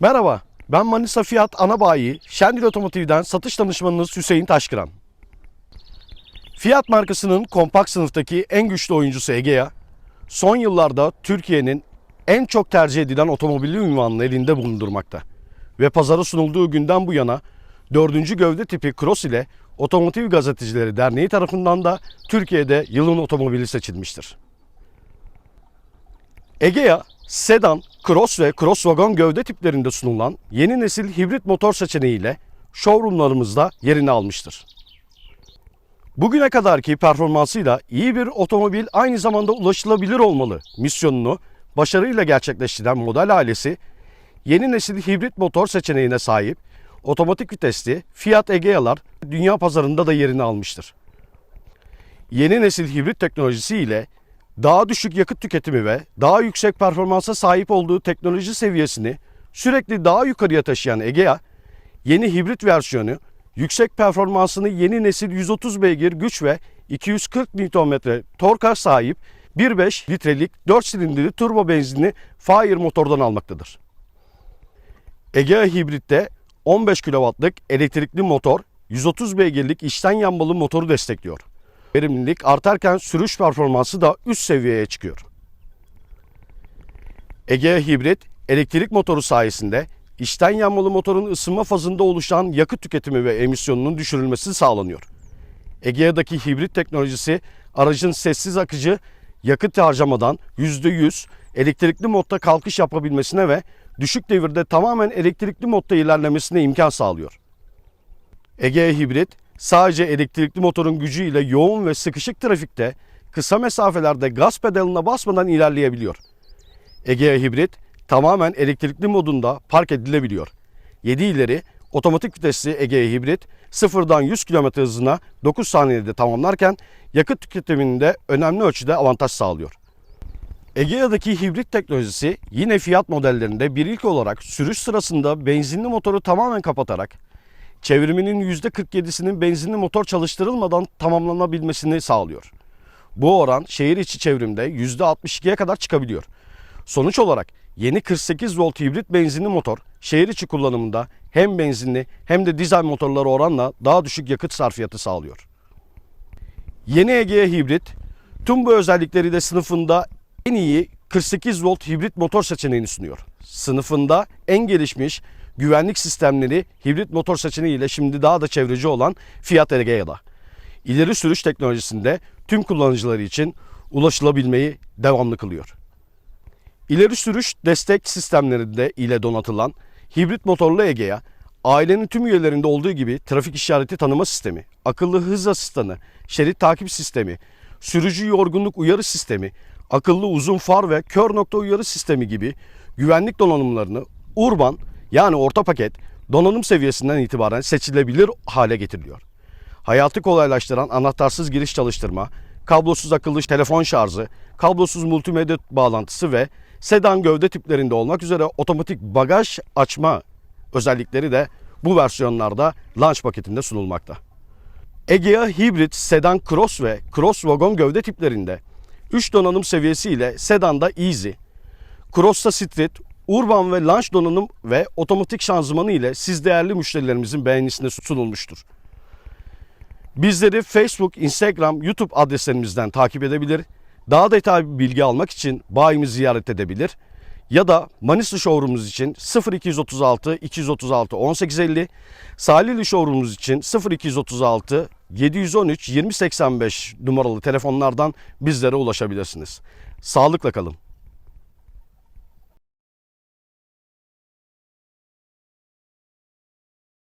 Merhaba, ben Manisa Fiyat Ana Bayi, Şendil Otomotiv'den satış danışmanınız Hüseyin Taşkıran. Fiyat markasının kompakt sınıftaki en güçlü oyuncusu Egea, son yıllarda Türkiye'nin en çok tercih edilen otomobili ünvanını elinde bulundurmakta. Ve pazara sunulduğu günden bu yana 4. gövde tipi Cross ile Otomotiv Gazetecileri Derneği tarafından da Türkiye'de yılın otomobili seçilmiştir. Egea, sedan, cross ve crosswagon gövde tiplerinde sunulan yeni nesil hibrit motor seçeneğiyle showroomlarımızda yerini almıştır. Bugüne kadarki performansıyla iyi bir otomobil aynı zamanda ulaşılabilir olmalı misyonunu başarıyla gerçekleştiren model ailesi yeni nesil hibrit motor seçeneğine sahip otomatik vitesli Fiat Egea'lar dünya pazarında da yerini almıştır. Yeni nesil hibrit teknolojisi ile daha düşük yakıt tüketimi ve daha yüksek performansa sahip olduğu teknoloji seviyesini sürekli daha yukarıya taşıyan Egea, yeni hibrit versiyonu yüksek performansını yeni nesil 130 beygir güç ve 240 Nm torka sahip 1.5 litrelik 4 silindirli turbo benzinli Fire motordan almaktadır. Egea hibritte 15 kW'lık elektrikli motor 130 beygirlik içten yanmalı motoru destekliyor. Verimlilik artarken sürüş performansı da üst seviyeye çıkıyor. Egea Hibrit elektrik motoru sayesinde içten yanmalı motorun ısınma fazında oluşan yakıt tüketimi ve emisyonunun düşürülmesi sağlanıyor. Egea'daki hibrit teknolojisi aracın sessiz akıcı yakıt harcamadan %100 elektrikli modda kalkış yapabilmesine ve düşük devirde tamamen elektrikli modda ilerlemesine imkan sağlıyor. Egea Hibrit sadece elektrikli motorun gücüyle yoğun ve sıkışık trafikte kısa mesafelerde gaz pedalına basmadan ilerleyebiliyor. Egea Hibrit tamamen elektrikli modunda park edilebiliyor. 7 ileri otomatik vitesli Egea Hibrit sıfırdan 100 km hızına 9 saniyede tamamlarken yakıt tüketiminde önemli ölçüde avantaj sağlıyor. Egea'daki hibrit teknolojisi yine Fiat modellerinde bir ilk olarak sürüş sırasında benzinli motoru tamamen kapatarak çevriminin %47'sinin benzinli motor çalıştırılmadan tamamlanabilmesini sağlıyor. Bu oran şehir içi çevrimde %62'ye kadar çıkabiliyor. Sonuç olarak yeni 48 volt hibrit benzinli motor şehir içi kullanımında hem benzinli hem de dizel motorlara oranla daha düşük yakıt sarfiyatı sağlıyor. Yeni Egea hibrit tüm bu özellikleriyle sınıfında en iyi 48 volt hibrit motor seçeneğini sunuyor. Sınıfında en gelişmiş güvenlik sistemleri hibrit motor seçeneğiyle şimdi daha da çevreci olan Fiat Egea'da. İleri sürüş teknolojisinde tüm kullanıcıları için ulaşılabilmeyi devamlı kılıyor. İleri sürüş destek sistemlerinde ile donatılan hibrit motorlu Egea, ailenin tüm üyelerinde olduğu gibi trafik işareti tanıma sistemi, akıllı hız asistanı, şerit takip sistemi, sürücü yorgunluk uyarı sistemi, akıllı uzun far ve kör nokta uyarı sistemi gibi güvenlik donanımlarını urban yani orta paket donanım seviyesinden itibaren seçilebilir hale getiriliyor. Hayatı kolaylaştıran anahtarsız giriş çalıştırma, kablosuz akıllı telefon şarjı, kablosuz multimedya bağlantısı ve sedan gövde tiplerinde olmak üzere otomatik bagaj açma özellikleri de bu versiyonlarda launch paketinde sunulmakta. Egea Hybrid Sedan Cross ve Cross Wagon gövde tiplerinde 3 donanım seviyesi ile sedanda Easy, Cross'ta Street, Urban ve Launch donanım ve otomatik şanzımanı ile siz değerli müşterilerimizin beğenisine sunulmuştur. Bizleri Facebook, Instagram, YouTube adreslerimizden takip edebilir. Daha detaylı bilgi almak için bayimizi ziyaret edebilir. Ya da Manisa showroomumuz için 0236 236 1850, Salihli showroomumuz için 0236 713 2085 numaralı telefonlardan bizlere ulaşabilirsiniz. Sağlıkla kalın.